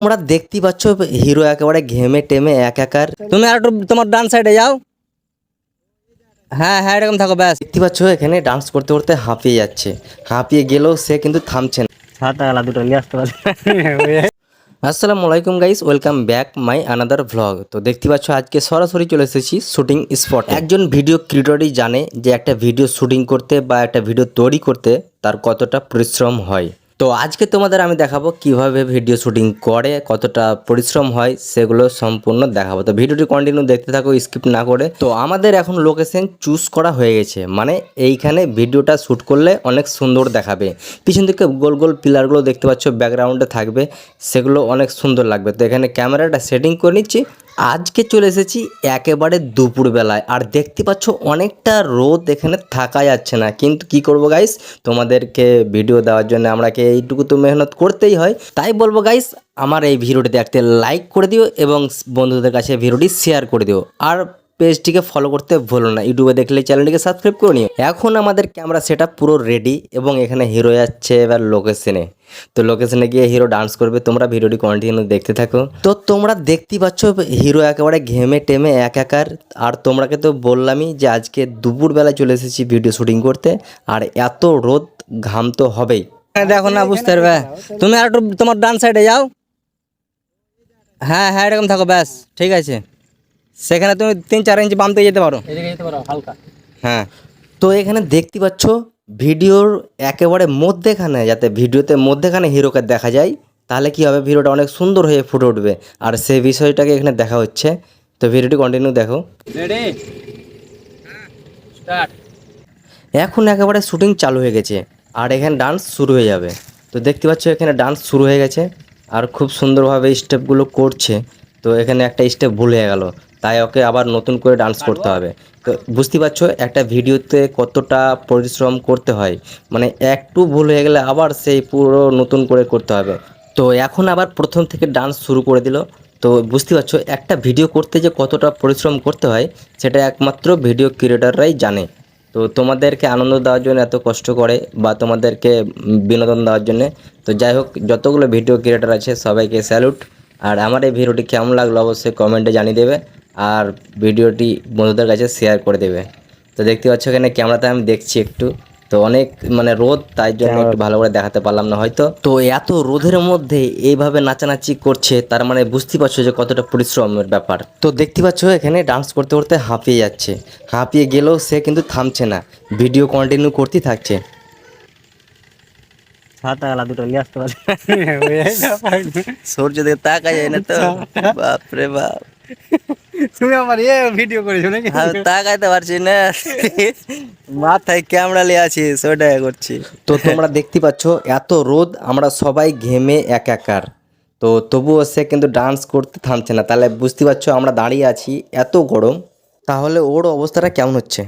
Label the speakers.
Speaker 1: তোমরা দেখতে পাচ্ছ হিরো একেবারে ঘেমে টেমে এক একার
Speaker 2: তুমি আর একটু তোমার ডান সাইডে যাও। হ্যাঁ হ্যাঁ এরকম থাকো ব্যাস।
Speaker 1: দেখতে পাচ্ছ এখানে ডান্স করতে করতে হাঁপিয়ে যাচ্ছে। হাঁপিয়ে গেলেও সে কিন্তু থামছে না।
Speaker 2: ছাতা দুটো নিয়ে আসতে পারছি
Speaker 1: আসসালামু আলাইকুম guys welcome back my another vlog তো দেখতে পাচ্ছ আজকে সরাসরি চলে এসেছি শুটিং স্পট একজন ভিডিও ক্রিয়েটরই জানে যে একটা ভিডিও শুটিং করতে বা একটা ভিডিও তৈরি করতে তার কতটা পরিশ্রম হয়। তো আজকে তোমাদের আমি দেখাবো কীভাবে ভিডিও শুটিং করে, কতটা পরিশ্রম হয়, সেগুলো সম্পূর্ণ দেখাবো। তো ভিডিওটি কন্টিনিউ দেখতে থাকো স্কিপ না করে। তো আমাদের এখন লোকেশন চুজ করা হয়ে গেছে। মানে এইখানে ভিডিওটা শ্যুট করলে অনেক সুন্দর দেখাবে। পিছন দিকে গোল গোল পিলারগুলো দেখতে পাচ্ছ ব্যাকগ্রাউন্ডে থাকবে, সেগুলো অনেক সুন্দর লাগবে। তো এখানে ক্যামেরাটা সেটিং করে নিচ্ছি আজকে চলে এসেছি একেবারে দুপুরবেলায়। আর দেখতে পাচ্ছ, অনেকটা রোদ এখানে থাকা যাচ্ছে না। কিন্তু কি করব গাইস তোমাদেরকে ভিডিও দেওয়ার জন্য আমরাকে এইটুকু তো মেহনত করতেই হয়। তাই বলব গাইস আমার এই ভিডিওটি দেখতে লাইক করে দিও এবং বন্ধুদের কাছে ভিডিওটি শেয়ার করে দিও। আর পেজটিকে ফলো করতে ভুলো না। ইউটিউবে দেখলে চ্যানেলটিকে সাবস্ক্রাইব করে নিও। এখন আমাদের ক্যামেরা সেট পুরো রেডি এবং এখানে হিরো যাচ্ছে এবার লোকেশনে তো লোকেশনে গিয়ে হিরো ডান্স করবে। তোমরা ভিডিওটি কন্টিনিউ দেখতে থাকো। তো তোমরা দেখতেই পাচ্ছ হিরো একেবারে ঘেমে টেমে এক একার আর তোমরাকে তো বললামই যে আজকে দুপুরবেলা চলে এসেছি ভিডিও শুটিং করতে। আর এত রোদ ঘাম তো হবেই।
Speaker 2: হ্যাঁ, দেখো না বুঝতে পারবে। তুমি আর একটু তোমার ডান সাইডে যাও। হ্যাঁ হ্যাঁ এরকম থাকো ব্যাস। ঠিক আছে। সেখানে তুমি তিন চার ইঞ্চি বামতে যেতে পারো। এদিকে যেতে পারো হালকা।
Speaker 1: হ্যাঁ। তো এখানে দেখতে পাচ্ছ ভিডিওর একেবারে মধ্যেখানে যাতে ভিডিওতে মধ্যেখানে হিরোকে দেখা যায় তাহলে কি হবে ভিডিওটা অনেক সুন্দর হয়ে ফুটে উঠবে। আর সেই বিষয়টাকে এখানে দেখা হচ্ছে। তো ভিডিওটি কন্টিনিউ দেখো। এখন একেবারে শুটিং চালু হয়ে গেছে। আর এখানে ডান্স শুরু হয়ে যাবে। তো দেখতে পাচ্ছ এখানে ডান্স শুরু হয়ে গেছে। আর খুব সুন্দরভাবে স্টেপগুলো করছে। তো এখানে একটা স্টেপ ভুল হয়ে গেল। তাই ওকে আবার নতুন করে ডান্স করতে হবে। তো বুঝতে পারছ একটা ভিডিওতে কতটা পরিশ্রম করতে হয়? মানে একটু ভুল হয়ে গেলে আবার সেই পুরো নতুন করে করতে হবে। তো এখন আবার প্রথম থেকে ডান্স শুরু করে দিল। তো বুঝতে পারছ একটা ভিডিও করতে যে কতটা পরিশ্রম করতে হয় সেটা একমাত্র ভিডিও ক্রিয়েটাররাই জানে। তো তোমাদেরকে আনন্দ দেওয়ার জন্য এত কষ্ট করে বা তোমাদেরকে বিনোদন দেওয়ার জন্য। তো যাই হোক যতগুলো ভিডিও ক্রিয়েটার আছে সবাইকে স্যালুট আর আমার এই ভিডিওটি কেমন লাগল অবশ্যই কমেন্টে জানিয়ে দেবে। আর ভিডিওটি বন্ধুদের কাছে শেয়ার করে দেবে। তো দেখতে পাচ্ছ এখানে ক্যামেরাতে আমি দেখছি একটু। তো অনেক মানে রোদ তাই জন্য একটু ভালো করে দেখাতে পারলাম না হয়তো। তো এত রোদের মধ্যে এইভাবে নাচানাচি করছে তার মানে বুঝতে পারছ যে কতটা পরিশ্রমের ব্যাপার। তো দেখতে পাচ্ছ এখানে ডান্স করতে করতে হাঁপিয়ে যাচ্ছে। হাঁপিয়ে গেলেও সে কিন্তু থামছে না। ভিডিও কন্টিনিউ করতেই থাকছে।
Speaker 2: ছাতা গেলা দুটো নিয়ে আসতে পারছি
Speaker 1: সূর্য দিকে তাকা যায় না তো। বাপরে বাপ।
Speaker 2: তুমি আমার এ ভিডিও করেছ নাকি?
Speaker 1: তাকাইতে পারছি না। মাথায় ক্যামেরা নিয়ে আছি ওটাই করছি। তো তোমরা দেখতে পাচ্ছ এত রোদ আমরা সবাই ঘেমে এক একার তো তবুও সে কিন্তু ডান্স করতে থামছে না। তাহলে বুঝতে পারছ আমরা দাঁড়িয়ে আছি এত গরম। তাহলে ওর অবস্থাটা কেমন হচ্ছে?